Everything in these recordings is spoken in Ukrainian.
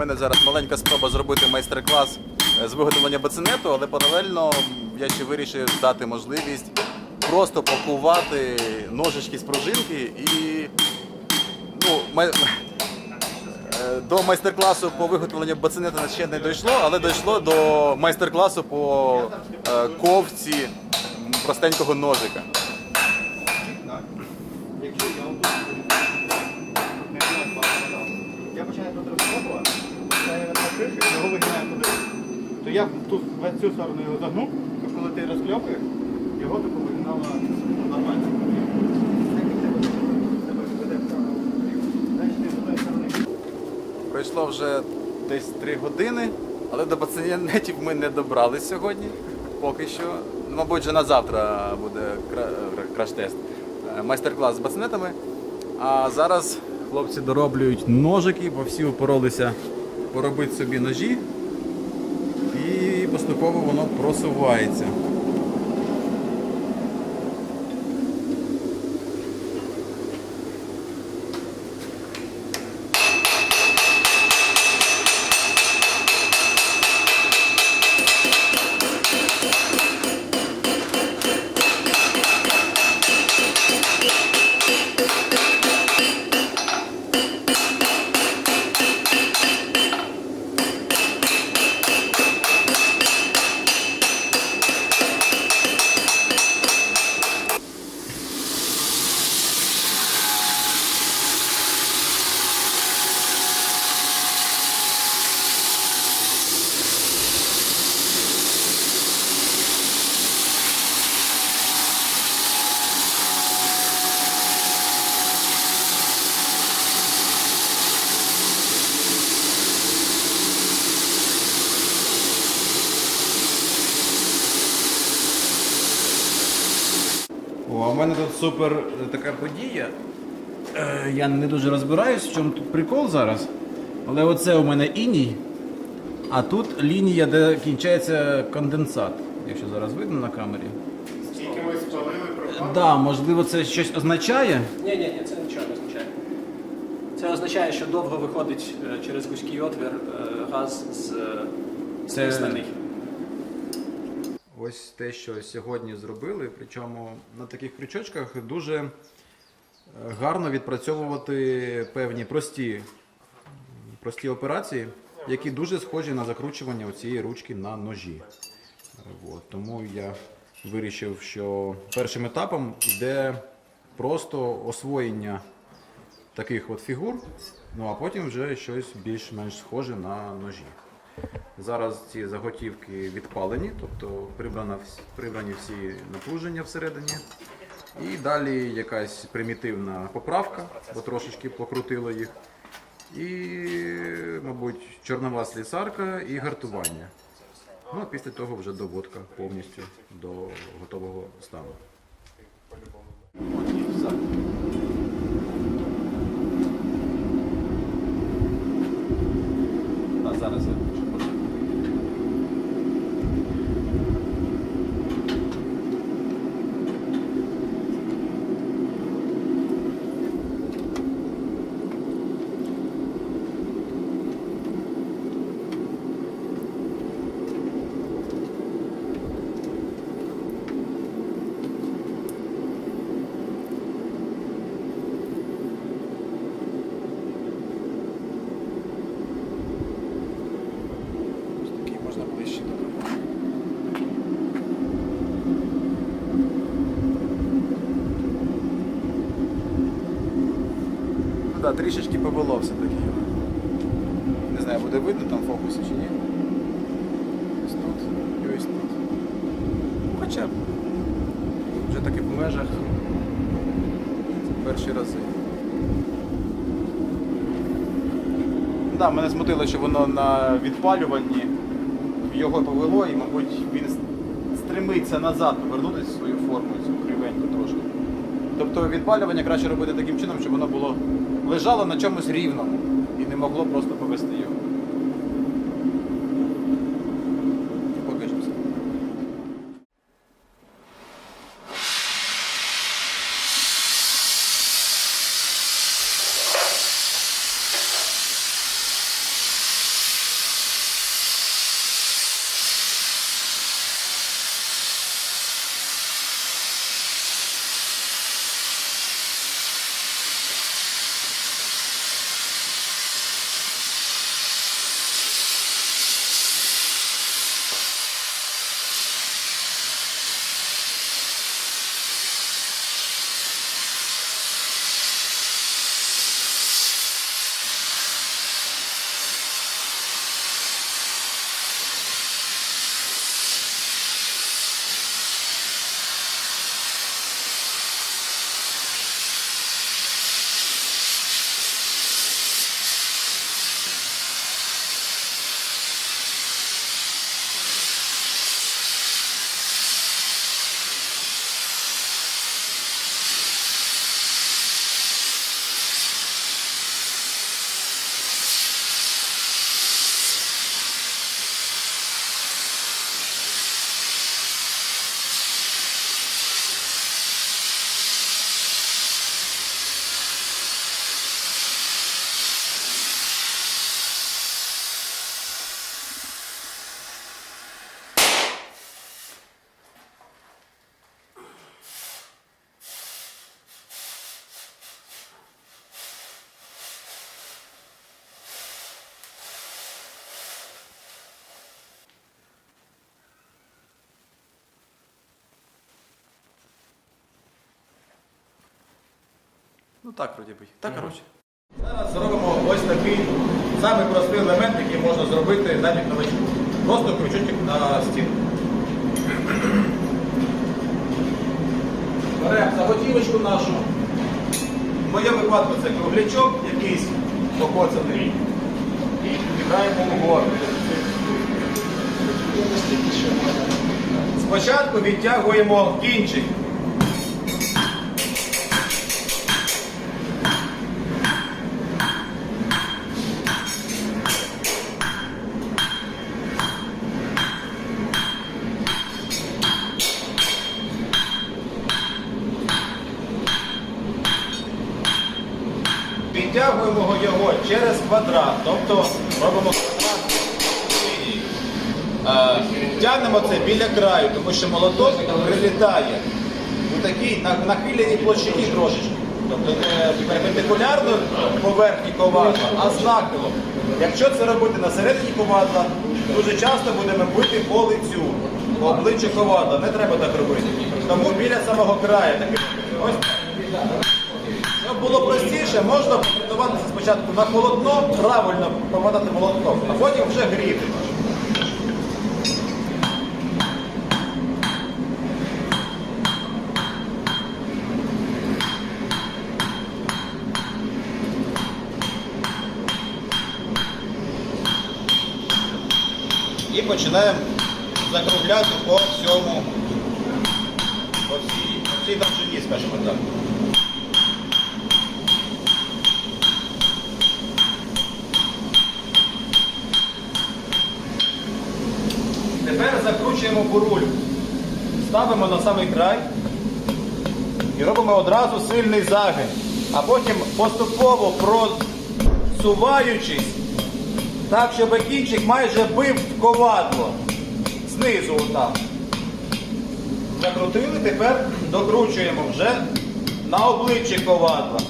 мене зараз маленька спроба зробити майстер-клас е, з виготовлення бацинету, але паралельно я ще вирішив дати можливість просто пакувати ножички з пружинки і ну, май- е, до майстер-класу по виготовленню бацинета ще не дійшло, але дійшло до майстер-класу по е, ковці простенького ножика. Якщо я отут не знаю, бачу, я починаю тут розкопувати, починаю на кришу, його вигинаю туди. То я тут в цю сторону його загнув, то коли ти розкльопуєш, його таку вигинало нормально. Пройшло вже десь 3 години, але до пацієнтів ми не добрались сьогодні. Поки що. Мабуть, вже на завтра буде краш-тест. Е, Майстер-клас з бацинетами. А зараз хлопці дороблюють ножики, бо всі упоролися поробити собі ножі. І поступово воно просувається. В мене тут супер е, така подія. Е, я не дуже розбираюсь, в чому тут прикол зараз. Але оце у мене іній, а тут лінія, де кінчається конденсат. Якщо зараз видно на камері. Скільки ми спалили Так, да, можливо, це щось означає. Ні, ні, ні, це нічого не означає. Це означає, що довго виходить е, через вузький отвір газ з Це- стислений. Ось те, що сьогодні зробили. Причому на таких крючочках дуже е, гарно відпрацьовувати певні прості, прості операції, які дуже схожі на закручування цієї ручки на ножі. От, тому я вирішив, що першим етапом йде просто освоєння таких от фігур, ну а потім вже щось більш-менш схоже на ножі. Зараз ці заготівки відпалені, тобто прибрані всі напруження всередині. І далі якась примітивна поправка, бо трошечки покрутило їх. І, мабуть, чорнова слісарка і гартування. Ну, а після того вже доводка повністю до готового стану. А зараз я Ну трішечки повело все-таки. Не знаю, буде видно там в фокусі чи ні. Ось тут і ось тут. Хоча вже таки в межах. Перші рази. Да, мене смутило, що воно на відпалюванні його повело і, мабуть, він стремиться назад повернутися в свою форму, цю кривеньку трошки. Тобто відпалювання краще робити таким чином, щоб воно було лежало на чомусь рівному і не могло просто повести його. Ну так, вроді би. Так, коротше. Зараз зробимо ось такий самий простий елемент, який можна зробити навіть новачку. Просто крючочок на стіну. Беремо заготівочку нашу. В моєму випадку це круглячок, якийсь покоцаний. І відбираємо угору. Спочатку відтягуємо кінчик. Підтягуємо його через квадрат, тобто робимо квадрат. Е, Тягнемо це біля краю, тому що молоток прилітає у такій нахиленій площині трошечки. Тобто не перпендикулярно поверхні ковадла, а з. Якщо це робити на середині ковадла, дуже часто будемо бити по лицю, по обличчю ковадла. Не треба так робити. Тому біля самого краю таки. Ось. Було простіше, можна попрацюватися спочатку на полотно, правильно попадати молотком, а потім вже гріти. І починаємо закругляти по всьому, по всій, по всій довжині, скажімо так. Тепер буруль. Ставимо на самий край і робимо одразу сильний загин. А потім поступово просуваючись, так, щоб кінчик майже бив ковадло. Знизу отак. Закрутили, тепер докручуємо вже на обличчі ковадла.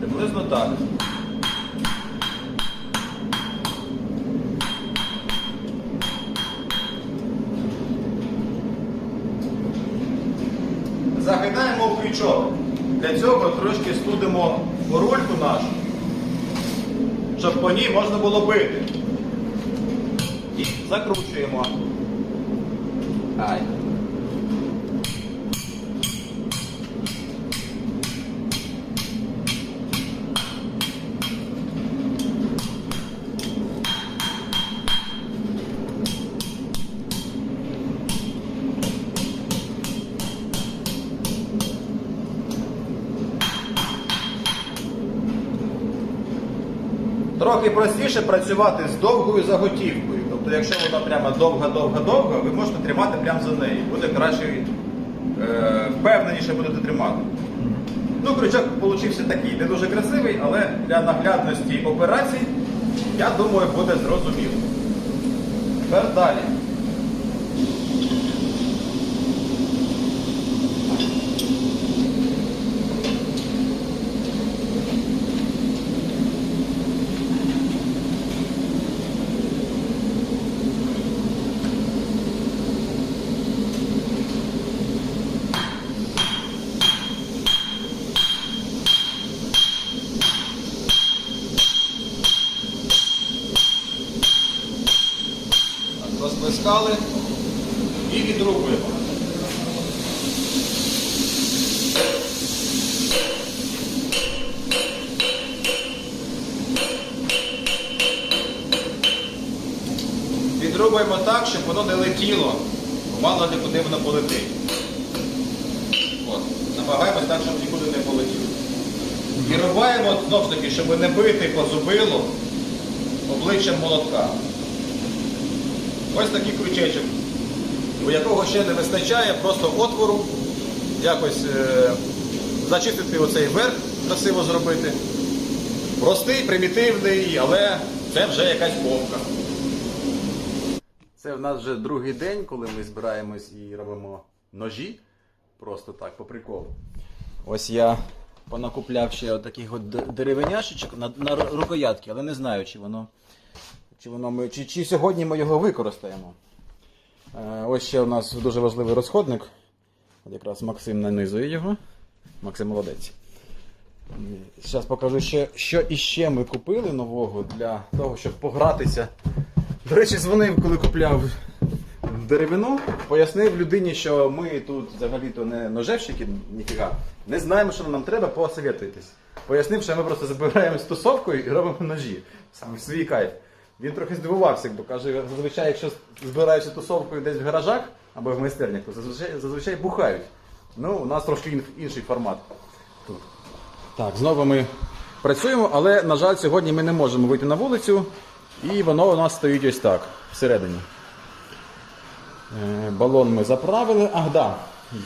Приблизно так. Загинаємо у крючок. Для цього трошки студимо рульку нашу, щоб по ній можна було бити. І закручуємо. Ай. Трохи простіше працювати з довгою заготівкою. Тобто, якщо вона прямо довга-довга-довга, ви можете тримати прямо за нею. Буде краще, е, впевненіше будете тримати. Ну, крючок получився такий, не дуже красивий, але для наглядності операцій, я думаю, буде зрозуміло. Тепер далі. Так, Розплескали і відрубуємо. Відрубуємо так, щоб воно не летіло, мало ли куди воно полетить. От. Так, щоб нікуди не полетіло. І рубаємо ж таки, щоб не бити по зубилу обличчям молотка. Ось такий крючечок, у якого ще не вистачає просто отвору, якось е, зачистити оцей верх, красиво зробити. Простий, примітивний, але це вже якась ковка. Це в нас вже другий день, коли ми збираємось і робимо ножі. Просто так, по приколу. Ось я понакупляв ще от таких от деревеняшечок на, на рукоятки, але не знаю, чи воно чи, воно ми, чи, чи сьогодні ми його використаємо. Е, ось ще у нас дуже важливий розходник. От якраз Максим нанизує його. Максим молодець. Зараз покажу, ще, що іще ми купили нового для того, щоб погратися. До речі, дзвонив, коли купляв деревину, пояснив людині, що ми тут взагалі-то не ножевщики, ніфіга, не знаємо, що нам треба, посоветуйтесь. Пояснив, що ми просто забираємо стосовкою і робимо ножі. Сам свій кайф. Він трохи здивувався, бо каже, зазвичай, якщо збираєшся тусовкою десь в гаражах або в майстернях, то зазвичай, зазвичай бухають. Ну, у нас трошки інший формат. Тут. Так, знову ми працюємо, але, на жаль, сьогодні ми не можемо вийти на вулицю, і воно у нас стоїть ось так, всередині. Е, Балон ми заправили. Ах, да.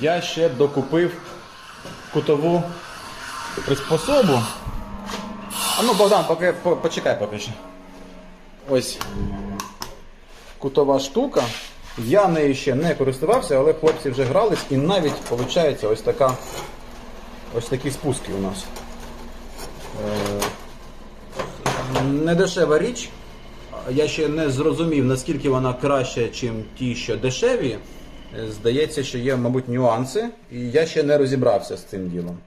Я ще докупив кутову приспособу. А ну, Богдан, поки, по- почекай поки що. Ось кутова штука. Я нею ще не користувався, але хлопці вже грались і навіть виходить ось така ось такі спуски у нас. Е, Недешева річ. Я ще не зрозумів, наскільки вона краща, ніж ті, що дешеві. Е, Здається, що є, мабуть, нюанси, і я ще не розібрався з цим ділом.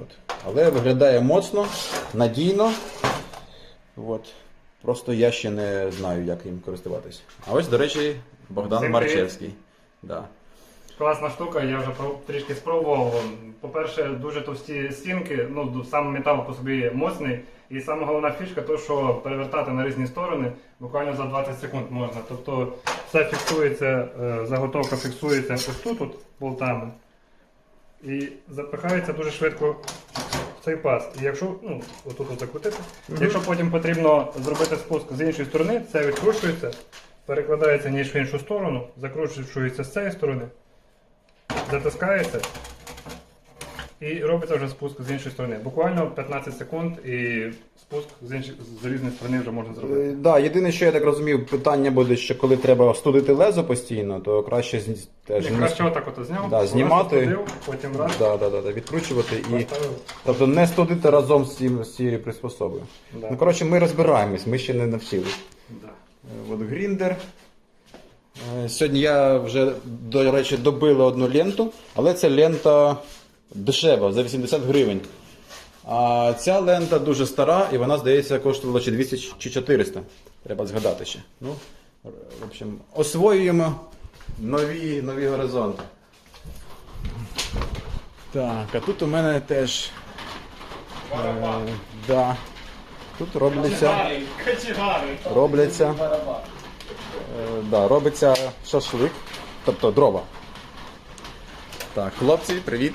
От. Але виглядає моцно, надійно. От. Просто я ще не знаю, як їм користуватись. А ось, до речі, Богдан Всім привіт. Марчевський. Да. Класна штука, я вже про- трішки спробував. По-перше, дуже товсті стінки, ну сам метал по собі моцний. І саме головна фішка, то що перевертати на різні сторони буквально за 20 секунд можна. Тобто все фіксується, е, заготовка фіксується ось тут от, болтами. І запихається дуже швидко цей паз. І якщо ну, отут от закрутити, якщо потім потрібно зробити спуск з іншої сторони, це відкручується, перекладається ніж в іншу сторону, закручується з цієї сторони затискається і робиться вже спуск з іншої сторони. Буквально 15 секунд і спуск з іншої з залізної сторони вже можна зробити. Е, Да, єдине, що я так розумів, питання буде, що коли треба студити лезо постійно, то краще зні- теж не- краще отак от зняв, Да, раз знімати. посадив, потім раз да, да, да, да, відкручувати і. поставив. Тобто не студити разом з цим з цією приспособою. Да. Ну, коротше, ми розбираємось, ми ще не навчились. Да. Е, От гріндер. Е, Сьогодні я вже, до речі, добили одну ленту, але ця лента дешева, за 80 гривень. А ця лента дуже стара і вона, здається, коштувала чи 200 чи 400. Треба згадати ще. Ну, в общем, освоюємо нові, нові горизонти. Так, а тут у мене теж. Е, да. Тут робляться. Робляться. Е, да, робиться шашлик, тобто дрова. Так, хлопці, привіт.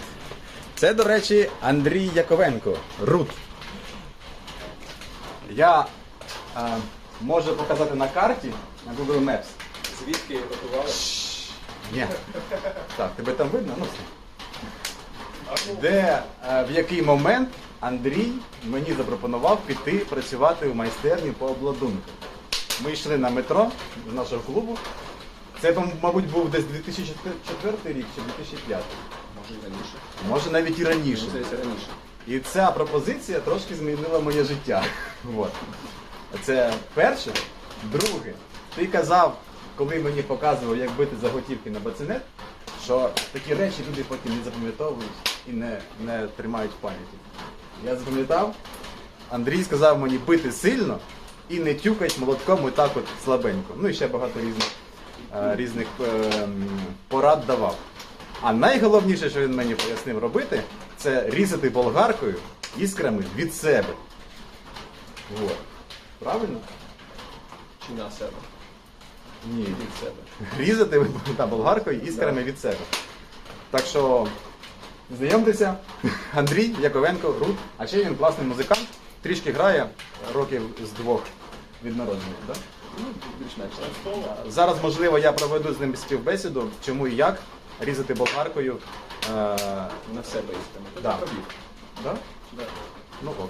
Це, до речі, Андрій Яковенко, Рут. Я е, можу показати на карті на Google Maps. Звідки готували? Ні. Так, тебе там видно? Ну все. Де, е, в який момент Андрій мені запропонував піти працювати у майстерні по обладунку. Ми йшли на метро з нашого клубу. Це, мабуть, був десь 2004 рік чи 2005. Може і раніше. Може навіть і раніше. Здається, раніше. І ця пропозиція трошки змінила моє життя. Вот. Це перше. Друге, ти казав, коли мені показував, як бити заготівки на бацинет, що такі речі люди потім не запам'ятовують і не, не тримають в пам'яті. Я запам'ятав, Андрій сказав мені бити сильно і не тюкать молотком і так от слабенько. Ну і ще багато різних, е, різних е, порад давав. А найголовніше, що він мені пояснив робити, це різати болгаркою іскрами від себе. Вот. Правильно? Чи на себе? Ні. Від себе. Різати та, болгаркою іскрами від себе. Так що, знайомтеся, Андрій Яковенко, Рут, а ще він класний музикант, трішки грає років з двох від народження. Да? Ну, більш-менш. Зараз, можливо, я проведу з ним співбесіду, чому і як різати болгаркою. Е, На себе їстимо. Да. Да? Да. Ну ок.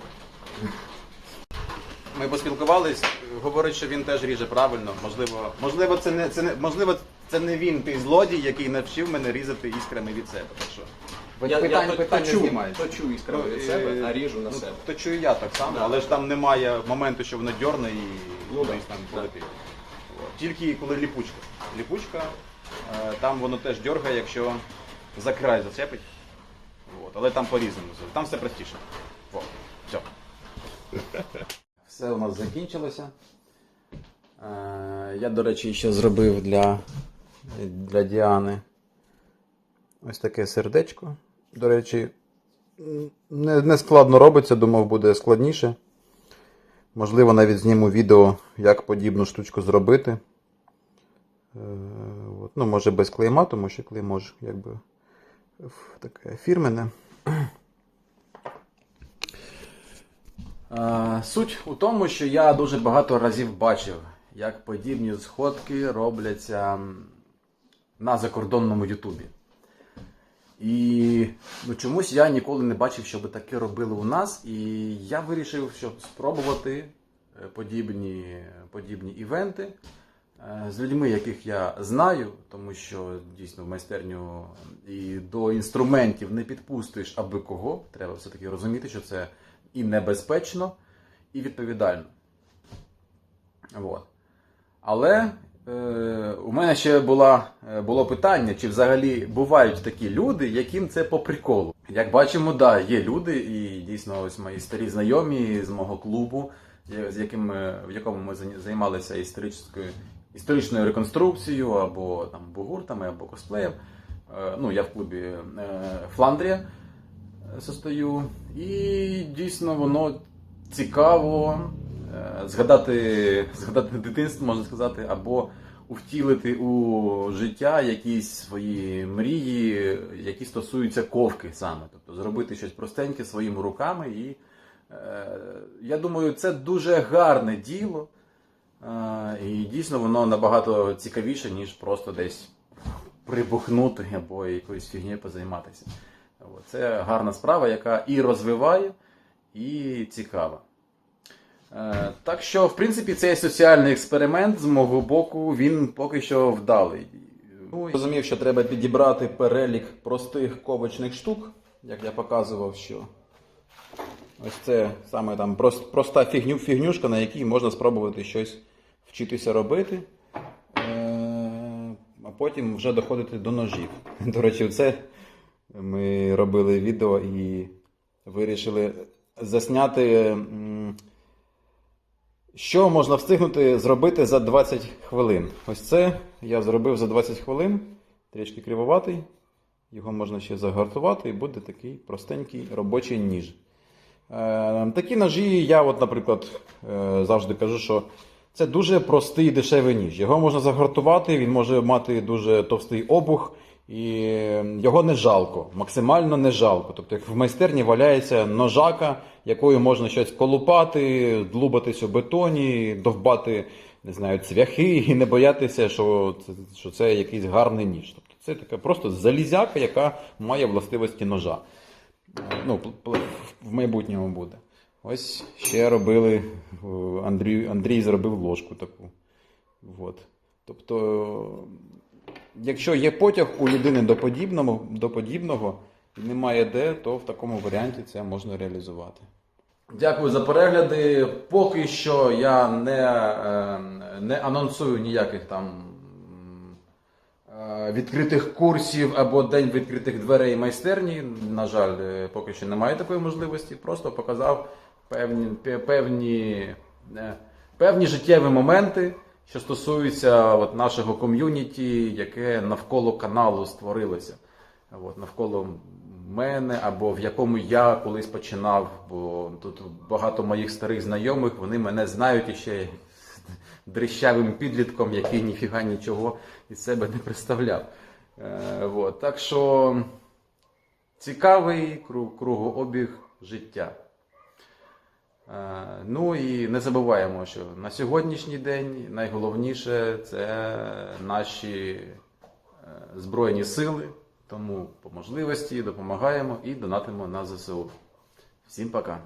Ми поспілкувались, говорить, що він теж ріже правильно. Можливо, можливо, це не це не можливо, це не він той злодій, який навчив мене різати іскрами від себе. Так що Я, питання, я питання точу, знімається. точу іскру від себе, а ріжу на себе. То чую я так само, але ж там немає моменту, що воно дьорне і Ну, да, там да. полетить. От. Тільки коли ліпучка. Ліпучка, там воно теж дьоргає, якщо за край зацепить. Але там по-різному. Там все простіше. Все. Все у нас закінчилося. Е, Я, до речі, ще зробив для, для Діани ось таке сердечко. До речі, не, не складно робиться, думав, буде складніше. Можливо, навіть зніму відео, як подібну штучку зробити. Ну, може без клейма, тому що клеймо ж якби таке фірмене. Суть у тому, що я дуже багато разів бачив, як подібні сходки робляться на закордонному Ютубі. І ну, чомусь я ніколи не бачив, щоб таке робили у нас. І я вирішив, щоб спробувати е, подібні, подібні івенти з людьми, яких я знаю, тому що дійсно в майстерню і до інструментів не підпустиш аби кого. Треба все-таки розуміти, що це і небезпечно, і відповідально. Вот. Але е, у мене ще була, е, було питання, чи взагалі бувають такі люди, яким це по приколу. Як бачимо, да, є люди, і дійсно ось мої старі знайомі з мого клубу, з яким, в якому ми займалися історичною, історичною реконструкцією або там бугуртами, або косплеєм. Е, ну, я в клубі е, Фландрія е, состою. І дійсно воно цікаво згадати, згадати дитинство, можна сказати, або втілити у життя якісь свої мрії, які стосуються ковки саме. Тобто зробити щось простеньке своїми руками. І е, я думаю, це дуже гарне діло. І дійсно воно набагато цікавіше, ніж просто десь прибухнути або якоюсь фігнею позайматися. Це гарна справа, яка і розвиває, і цікава. Е, Так що, в принципі, цей соціальний експеримент з мого боку, він поки що вдалий. Ну, розумів, що треба підібрати перелік простих ковочних штук, як я показував, що ось це саме там прос- проста фігню, фігнюшка, на якій можна спробувати щось вчитися робити. Е, А потім вже доходити до ножів. До речі, це ми робили відео і вирішили засняти, що можна встигнути зробити за 20 хвилин. Ось це я зробив за 20 хвилин, трішки кривоватий. Його можна ще загартувати, і буде такий простенький робочий ніж. Е, такі ножі, я, от, наприклад, е, завжди кажу, що це дуже простий дешевий ніж. Його можна загартувати, він може мати дуже товстий обух, і його не жалко, максимально не жалко. Тобто, як в майстерні валяється ножака, якою можна щось колупати, длубатись у бетоні, довбати не знаю, цвяхи і не боятися, що це, що це якийсь гарний ніж. Тобто, це така просто залізяка, яка має властивості ножа. Ну, в майбутньому буде. Ось ще робили. е, Андрій, Андрій зробив ложку таку. От. Тобто, якщо є потяг у людини до подібного, до подібного і немає де, то в такому варіанті це можна реалізувати. Дякую за перегляди. Поки що я не, е, не анонсую ніяких там е, відкритих курсів або день відкритих дверей майстерні. На жаль, поки що немає такої можливості. Просто показав певні, певні, е, певні життєві моменти, що стосуються от нашого ком'юніті, яке навколо каналу створилося. От, навколо мене, або в якому я колись починав, бо тут багато моїх старих знайомих, вони мене знають іще дрищавим підлітком, який ніфіга нічого із себе не представляв. Е, от, так що цікавий кру- кругообіг життя. Е, Ну і не забуваємо, що на сьогоднішній день найголовніше це наші е, Збройні сили. Тому по можливості допомагаємо і донатимо на ЗСУ. Всім пока!